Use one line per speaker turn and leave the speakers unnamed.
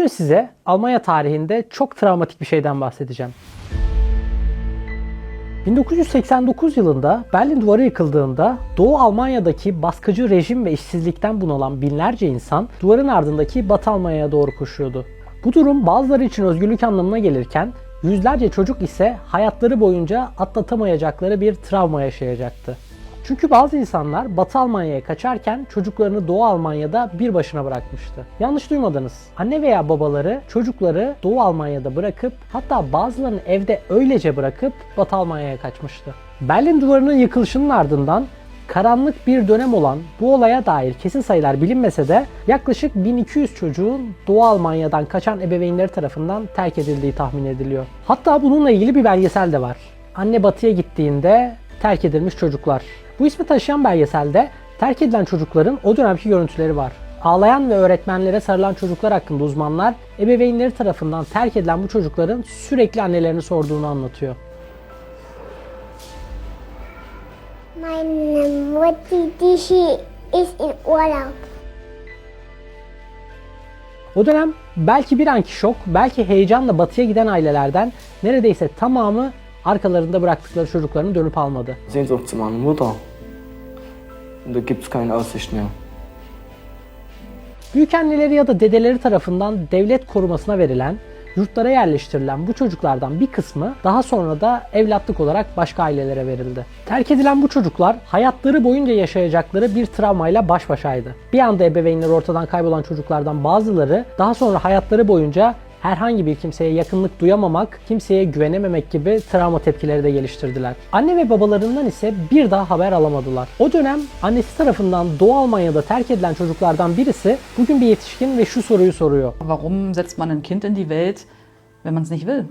Bugün size Almanya tarihinde çok travmatik bir şeyden bahsedeceğim. 1989 yılında Berlin Duvarı yıkıldığında Doğu Almanya'daki baskıcı rejim ve işsizlikten bunalan binlerce insan duvarın ardındaki Batı Almanya'ya doğru koşuyordu. Bu durum bazıları için özgürlük anlamına gelirken yüzlerce çocuk ise hayatları boyunca atlatamayacakları bir travma yaşayacaktı. Çünkü bazı insanlar Batı Almanya'ya kaçarken çocuklarını Doğu Almanya'da bir başına bırakmıştı. Yanlış duymadınız. Anne veya babaları çocukları Doğu Almanya'da bırakıp hatta bazılarını evde öylece bırakıp Batı Almanya'ya kaçmıştı. Berlin Duvarı'nın yıkılışının ardından karanlık bir dönem olan bu olaya dair kesin sayılar bilinmese de yaklaşık 1200 çocuğun Doğu Almanya'dan kaçan ebeveynleri tarafından terk edildiği tahmin ediliyor. Hatta bununla ilgili bir belgesel de var. Anne batıya gittiğinde terk edilmiş çocuklar. Bu ismi taşıyan belgeselde terk edilen çocukların o dönemki görüntüleri var. Ağlayan ve öğretmenlere sarılan çocuklar hakkında uzmanlar ebeveynleri tarafından terk edilen bu çocukların sürekli annelerini sorduğunu anlatıyor.
Meine Mutti, die hier ist in Urlaub.
O dönem belki bir anki şok, belki heyecanla batıya giden ailelerden neredeyse tamamı arkalarında bıraktıkları çocuklarını dönüp almadı.
Sehnsucht zu meiner Mutter. Und da gibt es keine Aussicht mehr.
Büyükanneleri ya da dedeleri tarafından devlet korumasına verilen, yurtlara yerleştirilen bu çocuklardan bir kısmı daha sonra da evlatlık olarak başka ailelere verildi. Terk edilen bu çocuklar hayatları boyunca yaşayacakları bir travmayla baş başaydı. Bir anda ebeveynleri ortadan kaybolan çocuklardan bazıları daha sonra hayatları boyunca herhangi bir kimseye yakınlık duyamamak, kimseye güvenememek gibi travma tepkileri de geliştirdiler. Anne ve babalarından ise bir daha haber alamadılar. O dönem annesi tarafından Doğu Almanya'da terk edilen çocuklardan birisi bugün bir yetişkin ve şu soruyu soruyor.
Warum setzt man ein Kind in die Welt, wenn man es nicht will?